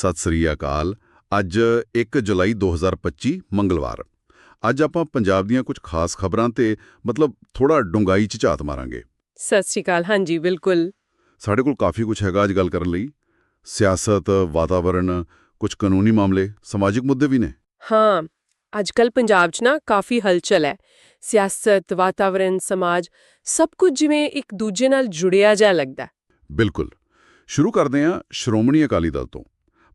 ਸਤਿ ਸ੍ਰੀ ਅਕਾਲ। ਅੱਜ 1 ਜੁਲਾਈ 2025 ਮੰਗਲਵਾਰ। ਅੱਜ ਆਪਾਂ ਪੰਜਾਬ ਦੀਆਂ ਕੁਝ ਖਾਸ ਖਬਰਾਂ ਤੇ ਮਤਲਬ ਥੋੜਾ ਡੂੰਘਾਈ ਚ ਝਾਤ ਮਾਰਾਂਗੇ। ਸਤਿ ਸ਼੍ਰੀ ਅਕਾਲ ਹਾਂਜੀ ਬਿਲਕੁਲ। ਸਾਡੇ ਕੋਲ ਕਾਫੀ ਕੁਝ ਹੈਗਾ ਅੱਜ ਗੱਲ ਕਰਨ ਲਈ। ਸਿਆਸਤ ਵਾਤਾਵਰਣ ਕੁਝ ਕਾਨੂੰਨੀ ਮਾਮਲੇ ਸਮਾਜਿਕ ਮੁੱਦੇ ਵੀ ਨੇ। ਹਾਂ ਅੱਜਕੱਲ ਪੰਜਾਬ 'ਚ ਨਾ ਕਾਫੀ ਹਲਚਲ ਹੈ। ਸਿਆਸਤ ਵਾਤਾਵਰਣ ਸਮਾਜ ਸਭ ਕੁਝ ਜਿਵੇਂ ਇੱਕ ਦੂਜੇ ਨਾਲ ਜੁੜਿਆ ਜਿਹਾ ਲੱਗਦਾ। ਬਿਲਕੁਲ। ਸ਼ੁਰੂ ਕਰਦੇ ਹਾਂ ਸ਼੍ਰੋਮਣੀ ਅਕਾਲੀ ਦਲ ਤੋਂ।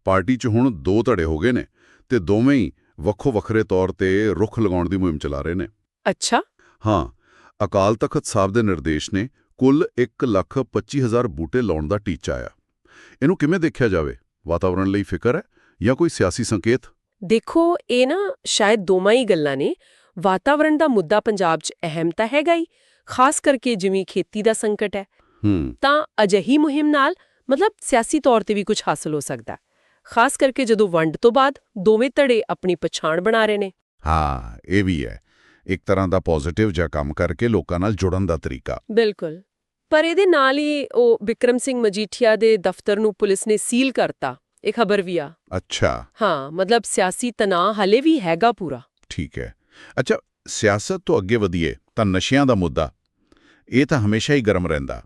ਪਾਰਟੀ 'ਚ ਹੁਣ ਦੋ ਧੜੇ ਹੋ ਗਏ ਨੇ ਤੇ ਦੋਵੇਂ ਹੀ ਵੱਖੋ ਵੱਖਰੇ ਤੌਰ ਤੇ ਰੁੱਖ ਲਗਾਉਣ ਦੀ ਮੁਹਿੰਮ ਚਲਾ ਰਹੇ ਨੇ। ਅੱਛਾ। ਹਾਂ ਅਕਾਲ ਤਖਤ ਸਾਹਿਬ ਦੇ ਨਿਰਦੇਸ਼ ਨੇ ਕੁੱਲ 125000 ਬੂਟੇ ਲਾਉਣ ਦਾ ਟੀਚਾ ਆ। ਇਹਨੂੰ ਕਿਵੇਂ ਦੇਖਿਆ ਜਾਵੇ? ਵਾਤਾਵਰਣ ਲਈ ਫਿਕਰ ਹੈ ਜਾਂ ਕੋਈ ਸਿਆਸੀ ਸੰਕੇਤ? ਦੇਖੋ ਇਹ ਨਾ ਸ਼ਾਇਦ ਦੋਵਾਂ ਹੀ ਗੱਲਾਂ ਨੇ। ਵਾਤਾਵਰਣ ਦਾ ਮੁੱਦਾ ਪੰਜਾਬ 'ਚ ਅਹਿਮ ਤਾਂ ਹੈਗਾ ਹੀ ਖਾਸ ਕਰਕੇ ਜਿਵੇਂ ਖੇਤੀ ਦਾ ਸੰਕਟ ਹੈ। ਹੂੰ। ਤਾਂ ਅਜਿਹੀ ਮੁਹਿੰਮ ਨਾਲ ਮਤਲਬ ਸਿਆਸੀ ਤੌਰ ਤੇ ਵੀ ਕੁਝ ਹਾਸਲ ਹੋ ਸਕਦਾ। ਖਾਸ ਕਰਕੇ ਜਦੋਂ ਵੰਡ ਤੋਂ ਬਾਅਦ ਦੋਵੇਂ ਧੜੇ ਆਪਣੀ ਪਛਾਣ ਬਣਾ ਰਹੇ ਨੇ। ਹਾਂ ਇਹ ਵੀ ਹੈ। ਇੱਕ ਤਰ੍ਹਾਂ ਦਾ ਪੋਜ਼ਿਟਿਵ ਜਿਹਾ ਕੰਮ ਕਰਕੇ ਲੋਕਾਂ ਨਾਲ ਜੁੜਨ ਦਾ ਤਰੀਕਾ। ਬਿਲਕੁਲ। ਪਰ ਇਹਦੇ ਨਾਲ ਹੀ ਉਹ ਵਿਕਰਮ ਸਿੰਘ ਮਜੀਠੀਆ ਦੇ ਦਫ਼ਤਰ ਨੂੰ ਪੁਲਿਸ ਨੇ ਸੀਲ ਕਰਤਾ। ਇਹ ਖਬਰ ਵੀ ਆ। ਅੱਛਾ। ਹਾਂ ਮਤਲਬ ਸਿਆਸੀ ਤਣਾਅ ਹਲੇ ਵੀ ਹੈਗਾ ਪੂਰਾ। ਠੀਕ ਹੈ। ਅੱਛਾ ਸਿਆਸਤ ਤੋਂ ਅੱਗੇ ਵਧੀਏ ਤਾਂ ਨਸ਼ਿਆਂ ਦਾ ਮੁੱਦਾ। ਇਹ ਤਾਂ ਹਮੇਸ਼ਾ ਹੀ ਗਰਮ ਰਹਿੰਦਾ।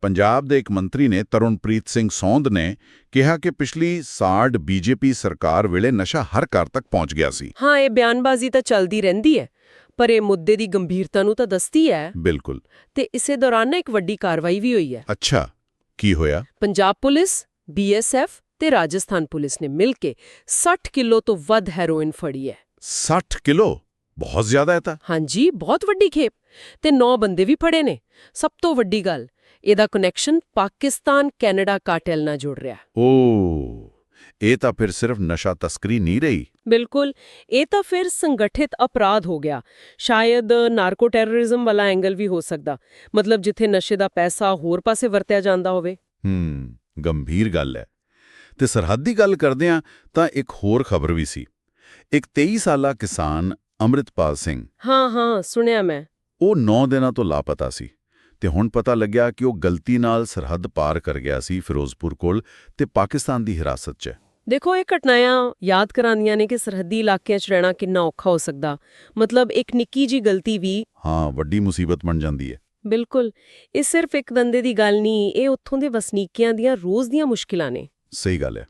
ਪੰਜਾਬ ਦੇ ਇੱਕ ਮੰਤਰੀ ਨੇ ਤਰੁਣਪ੍ਰੀਤ ਸਿੰਘ ਸੌਂਦ ਨੇ ਕਿਹਾ ਕਿ ਪਿਛਲੀ ਸਾਡ ਬੀਜੇਪੀ ਸਰਕਾਰ ਵੇਲੇ ਨਸ਼ਾ ਹਰ ਘਰ ਤੱਕ ਪਹੁੰਚ ਗਿਆ ਸੀ। ਹਾਂ ਇਹ ਬਿਆਨਬਾਜ਼ੀ ਤਾਂ ਚੱਲਦੀ ਰਹਿੰਦੀ ਹੈ ਪਰ ਇਹ ਮੁੱਦੇ ਦੀ ਗੰਭੀਰਤਾ ਨੂੰ ਤਾਂ ਦੱਸਦੀ ਹੈ। ਬਿਲਕੁਲ। ਤੇ ਇਸੇ ਦੌਰਾਨ ਇੱਕ ਵੱਡੀ ਕਾਰਵਾਈ ਵੀ ਹੋਈ ਹੈ। ਅੱਛਾ ਕੀ ਹੋਇਆ? ਪੰਜਾਬ ਪੁਲਿਸ ਬੀਐਸਐਫ ਤੇ ਰਾਜਸਥਾਨ ਪੁਲਿਸ ਨੇ ਮਿਲ ਕੇ 60 ਕਿਲੋ ਤੋਂ ਵੱਧ ਹੈਰੋਇਨ ਫੜੀ ਹੈ। 60 ਕਿਲੋ? ਬਹੁਤ ਜ਼ਿਆਦਾ ਹੈ ਤਾਂ। ਹਾਂਜੀ ਬਹੁਤ ਵੱਡੀ ਖੇਪ। ਤੇ 9 ਬੰਦੇ ਵੀ ਫੜੇ ਨੇ। ਸਭ ਤੋਂ ਵੱਡੀ ਗੱਲ ਇਹਦਾ ਕਨੈਕਸ਼ਨ ਪਾਕਿਸਤਾਨ ਕੈਨੇਡਾ ਕਾਰਟੈਲ ਨਾਲ ਜੁੜ ਰਿਹਾ। ਓ ਇਹ ਤਾਂ ਫਿਰ ਸਿਰਫ ਨਸ਼ਾ ਤਸਕਰੀ ਨਹੀਂ ਰਹੀ। ਬਿਲਕੁਲ ਇਹ ਤਾਂ ਫਿਰ ਸੰਗਠਿਤ ਅਪਰਾਧ ਹੋ ਗਿਆ। ਸ਼ਾਇਦ ਨਾਰਕੋ ਟੈਰਰਿਜ਼ਮ ਵਾਲਾ ਐਂਗਲ ਵੀ ਹੋ ਸਕਦਾ। ਮਤਲਬ ਜਿੱਥੇ ਨਸ਼ੇ ਦਾ ਪੈਸਾ ਹੋਰ ਪਾਸੇ ਵਰਤਿਆ ਜਾਂਦਾ ਹੋਵੇ। ਹੂੰ ਗੰਭੀਰ ਗੱਲ ਹੈ। ਤੇ ਸਰਹੱਦੀ ਗੱਲ ਕਰਦੇ ਆ ਤਾਂ ਇੱਕ ਹੋਰ ਖਬਰ ਵੀ ਸੀ। ਇੱਕ 23 ਸਾਲਾ ਕਿਸਾਨ ਅੰਮ੍ਰਿਤਪਾਲ ਸਿੰਘ। ਹਾਂ ਹਾਂ ਸੁਣਿਆ ਮੈਂ। ਉਹ 9 ਦਿਨਾਂ ਤੋਂ ਲਾਪਤਾ ਸੀ। ਤੇ ਹੁਣ ਪਤਾ ਲੱਗਿਆ ਕਿ ਉਹ ਗਲਤੀ ਨਾਲ ਸਰਹੱਦ ਪਾਰ ਕਰ ਗਿਆ ਸੀ ਫਿਰੋਜ਼ਪੁਰ ਕੋਲ ਤੇ ਪਾਕਿਸਤਾਨ ਦੀ ਹਿਰਾਸਤ 'ਚ। ਦੇਖੋ ਇਹ ਘਟਨਾਵਾਂ ਯਾਦ ਕਰਾਉਂਦੀਆਂ ਨੇ ਕਿ ਸਰਹੱਦੀ ਇਲਾਕਿਆਂ 'ਚ ਰਹਿਣਾ ਕਿੰਨਾ ਔਖਾ ਹੋ ਸਕਦਾ। ਮਤਲਬ ਇੱਕ ਨਿੱਕੀ ਜੀ ਗਲਤੀ ਵੀ ਹਾਂ ਵੱਡੀ ਮੁਸੀਬਤ ਬਣ ਜਾਂਦੀ ਹੈ। ਬਿਲਕੁਲ। ਇਹ ਸਿਰਫ ਇੱਕ ਬੰਦੇ ਦੀ ਗੱਲ ਨਹੀਂ ਇਹ ਉੱਥੋਂ ਦੇ ਵਸਨੀਕਿਆਂ ਦੀਆਂ ਰੋਜ਼ ਦੀਆਂ ਮੁਸ਼ਕਿਲਾਂ ਨੇ। ਸਹੀ ਗੱਲ ਹੈ।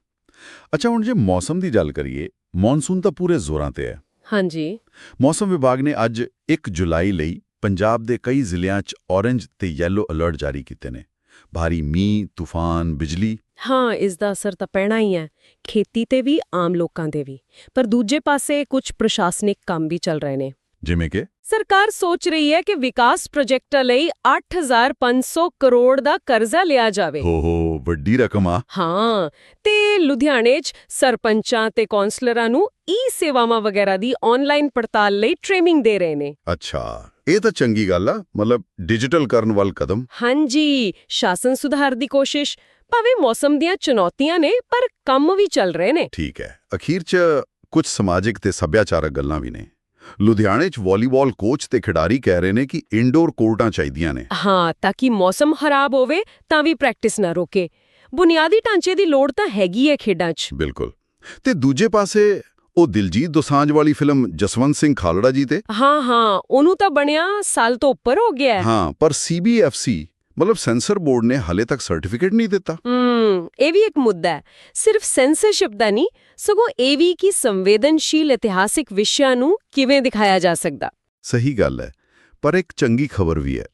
ਅੱਛਾ ਹੁਣ ਜੇ ਮੌਸਮ ਦੀ ਗੱਲ ਕਰੀਏ ਮੌਨਸੂਨ ਤਾਂ ਪੂਰੇ ਜ਼ੋਰਾਂ ਤੇ ਹੈ। ਹਾਂਜੀ। ਮੌਸਮ ਵਿਭਾਗ ਨੇ ਅੱਜ 1 ਜੁਲਾਈ ਲਈ ਪੰਜਾਬ ਦੇ ਕਈ ਜ਼ਿਲ੍ਹਿਆਂ 'ਚ ਔਰੇਂਜ ਤੇ ਯੈਲੋ ਅਲਰਟ ਜਾਰੀ ਕੀਤੇ ਨੇ। ਭਾਰੀ ਮੀਂਹ ਤੂਫਾਨ ਬਿਜਲੀ। ਹਾਂ ਇਸ ਦਾ ਅਸਰ ਤਾਂ ਪੈਣਾ ਹੀ ਹੈ। ਖੇਤੀ ਤੇ ਵੀ ਆਮ ਲੋਕਾਂ ਤੇ ਵੀ। ਪਰ ਦੂਜੇ ਪਾਸੇ ਕੁਝ ਪ੍ਰਸ਼ਾਸਨਿਕ ਕੰਮ ਵੀ ਚੱਲ ਰਹੇ ਨੇ। ਜਿਵੇਂ ਕਿ? ਸਰਕਾਰ ਸੋਚ ਰਹੀ ਹੈ ਕਿ ਵਿਕਾਸ ਪ੍ਰੋਜੈਕਟਾਂ ਲਈ 8500 ਕਰੋੜ ਦਾ ਕਰਜ਼ਾ ਲਿਆ ਜਾਵੇ। ਹੋ ਹੋ ਵੱਡੀ ਰਕਮ ਆ। ਹਾਂ ਤੇ ਲੁਧਿਆਣੇ 'ਚ ਸਰਪੰਚਾਂ ਤੇ ਕੌਂਸਲਰਾਂ ਨੂੰ ਈ ਸੇਵਾਵਾਂ ਵਗੈਰਾ ਦੀ ਆਨਲਾਈਨ ਪੜਤਾਲ ਲਈ ਟ੍ਰੇਨਿੰਗ ਦੇ ਰਹੇ ਨੇ। ਅੱਛਾ। ਇਹ ਤਾਂ ਚੰਗੀ ਗੱਲ ਆ ਮਤਲਬ ਡਿਜੀਟਲ ਕਰਨ ਵੱਲ ਕਦਮ। ਹਾਂਜੀ ਸ਼ਾਸਨ ਸੁਧਾਰ ਦੀ ਕੋਸ਼ਿਸ਼ ਭਾਵੇਂ ਮੌਸਮ ਦੀਆਂ ਚੁਣੌਤੀਆਂ ਨੇ ਪਰ ਕੰਮ ਵੀ ਚੱਲ ਰਹੇ ਨੇ। ਠੀਕ ਹੈ ਅਖੀਰ 'ਚ ਕੁਝ ਸਮਾਜਿਕ ਤੇ ਸੱਭਿਆਚਾਰਕ ਗੱਲਾਂ ਵੀ ਨੇ। ਲੁਧਿਆਣੇ 'ਚ ਵਾਲੀਬਾਲ ਕੋਚ ਤੇ ਖਿਡਾਰੀ ਕਹਿ ਰਹੇ ਨੇ ਕਿ ਇਨਡੋਰ ਕੋਰਟਾਂ ਚਾਹੀਦੀਆਂ ਨੇ। ਹਾਂ ਤਾਂ ਕਿ ਮੌਸਮ ਖਰਾਬ ਹੋਵੇ ਤਾਂ ਵੀ ਪ੍ਰੈਕਟਿਸ ਨਾ ਰੋਕੇ। ਬੁਨਿਆਦੀ ਢਾਂਚੇ ਦੀ ਲੋੜ ਤਾਂ ਹੈਗੀ ਹੈ ਖੇਡਾਂ 'ਚ। ਬਿਲਕੁਲ। ਤੇ ਦੂਜੇ ਪਾਸੇ ਉਹ ਦਿਲਜੀਤ ਦੋਸਾਂਝ ਵਾਲੀ ਫਿਲਮ ਜਸਵੰਤ ਸਿੰਘ ਖਾਲੜਾ ਜੀ ਤੇ? ਹਾਂ ਹਾਂ ਉਹਨੂੰ ਤਾਂ ਬਣਿਆ ਸਾਲ ਤੋਂ ਉੱਪਰ ਹੋ ਗਿਆ ਹੈ। ਪਰ ਸੀਬੀਐਫਸੀ ਮਤਲਬ ਸੈਂਸਰ ਬੋਰਡ ਨੇ ਹਾਲੇ ਤੱਕ ਸਰਟੀਫਿਕੇਟ ਨਹੀਂ ਦਿੱਤਾ। ਹੂੰ ਇਹ ਵੀ ਇੱਕ ਮੁੱਦਾ ਹੈ। ਸਿਰਫ ਸੈਂਸਰਸ਼ਿਪ ਦਾ ਨਹੀਂ ਸਗੋਂ ਇਹ ਵੀ ਕਿ ਸੰਵੇਦਨਸ਼ੀਲ ਇਤਿਹਾਸਿਕ ਵਿਸ਼ਿਆਂ ਨੂੰ ਕਿਵੇਂ ਦਿਖਾਇਆ ਜਾ ਸਕਦਾ। ਸਹੀ ਗੱਲ ਹੈ ਪਰ ਇੱਕ ਚੰਗੀ ਖਬਰ ਵੀ ਹੈ।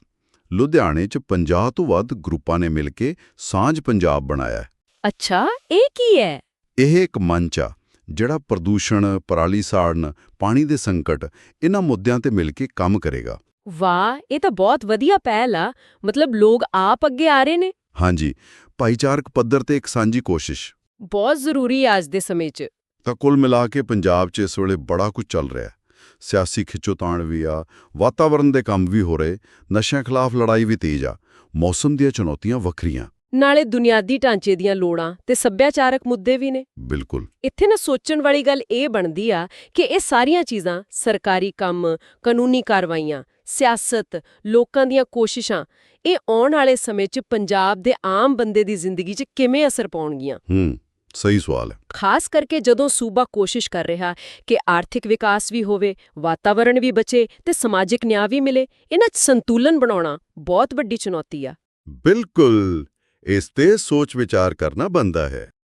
ਲੁਧਿਆਣੇ 'ਚ 50 ਤੋਂ ਵੱਧ ਗਰੁੱਪਾਂ ਨੇ ਮਿਲ ਕੇ ਸਾਂਝ ਪੰਜਾਬ ਬਣਾਇਆ ਹੈ। ਅੱਛਾ ਇਹ ਕੀ ਹੈ? ਇਹ ਇੱਕ ਮੰਚ ਆ। ਜਿਹੜਾ ਪ੍ਰਦੂਸ਼ਣ ਪਰਾਲੀ ਸਾੜਨ ਪਾਣੀ ਦੇ ਸੰਕਟ ਇਹਨਾਂ ਮੁੱਦਿਆਂ ਤੇ ਮਿਲ ਕੇ ਕੰਮ ਕਰੇਗਾ। ਵਾਹ ਇਹ ਤਾਂ ਬਹੁਤ ਵਧੀਆ ਪਹਿਲ ਆ। ਮਤਲਬ ਲੋਕ ਆਪ ਅੱਗੇ ਆ ਰਹੇ ਨੇ? ਹਾਂਜੀ ਭਾਈਚਾਰਕ ਪੱਧਰ ਤੇ ਇੱਕ ਸਾਂਝੀ ਕੋਸ਼ਿਸ਼। ਬਹੁਤ ਜ਼ਰੂਰੀ ਹੈ ਅੱਜ ਦੇ ਸਮੇਂ 'ਚ। ਤਾਂ ਕੁੱਲ ਮਿਲਾ ਕੇ ਪੰਜਾਬ 'ਚ ਇਸ ਵੇਲੇ ਬੜਾ ਕੁਝ ਚੱਲ ਰਿਹਾ ਹੈ। ਸਿਆਸੀ ਖਿੱਚੋਤਾਣ ਵੀ ਆ ਵਾਤਾਵਰਣ ਦੇ ਕੰਮ ਵੀ ਹੋ ਰਹੇ ਨਸ਼ਿਆਂ ਖਿਲਾਫ ਲੜਾਈ ਵੀ ਤੇਜ਼ ਆ। ਮੌਸਮ ਦੀਆਂ ਚੁਣੌਤੀਆਂ ਵੱਖਰੀਆਂ। ਨਾਲੇ ਦੁਨਿਆਦੀ ਢਾਂਚੇ ਦੀਆਂ ਲੋੜਾਂ ਤੇ ਸੱਭਿਆਚਾਰਕ ਮੁੱਦੇ ਵੀ ਨੇ। ਬਿਲਕੁਲ। ਇੱਥੇ ਨਾ ਸੋਚਣ ਵਾਲੀ ਗੱਲ ਇਹ ਬਣਦੀ ਆ ਕਿ ਇਹ ਸਾਰੀਆਂ ਚੀਜ਼ਾਂ ਸਰਕਾਰੀ ਕੰਮ ਕਾਨੂੰਨੀ ਕਾਰਵਾਈਆਂ ਸਿਆਸਤ ਲੋਕਾਂ ਦੀਆਂ ਕੋਸ਼ਿਸ਼ਾਂ ਇਹ ਆਉਣ ਵਾਲੇ ਸਮੇਂ 'ਚ ਪੰਜਾਬ ਦੇ ਆਮ ਬੰਦੇ ਦੀ ਜ਼ਿੰਦਗੀ 'ਚ ਕਿਵੇਂ ਅਸਰ ਪਾਉਣਗੀਆਂ? ਹੂੰ ਸਹੀ ਸਵਾਲ ਹੈ। ਖਾਸ ਕਰਕੇ ਜਦੋਂ ਸੂਬਾ ਕੋਸ਼ਿਸ਼ ਕਰ ਰਿਹਾ ਕਿ ਆਰਥਿਕ ਵਿਕਾਸ ਵੀ ਹੋਵੇ ਵਾਤਾਵਰਣ ਵੀ ਬਚੇ ਤੇ ਸਮਾਜਿਕ ਨਿਆਂ ਵੀ ਮਿਲੇ ਇਹਨਾਂ 'ਚ ਸੰਤੁਲਨ ਬਣਾਉਣਾ ਬਹੁਤ ਵੱਡੀ ਚੁਣੌਤੀ ਆ। ਬਿਲਕੁਲ। ਇਸ ਤੇ ਸੋਚ ਵਿਚਾਰ ਕਰਨਾ ਬੰਦਾ ਹੈ।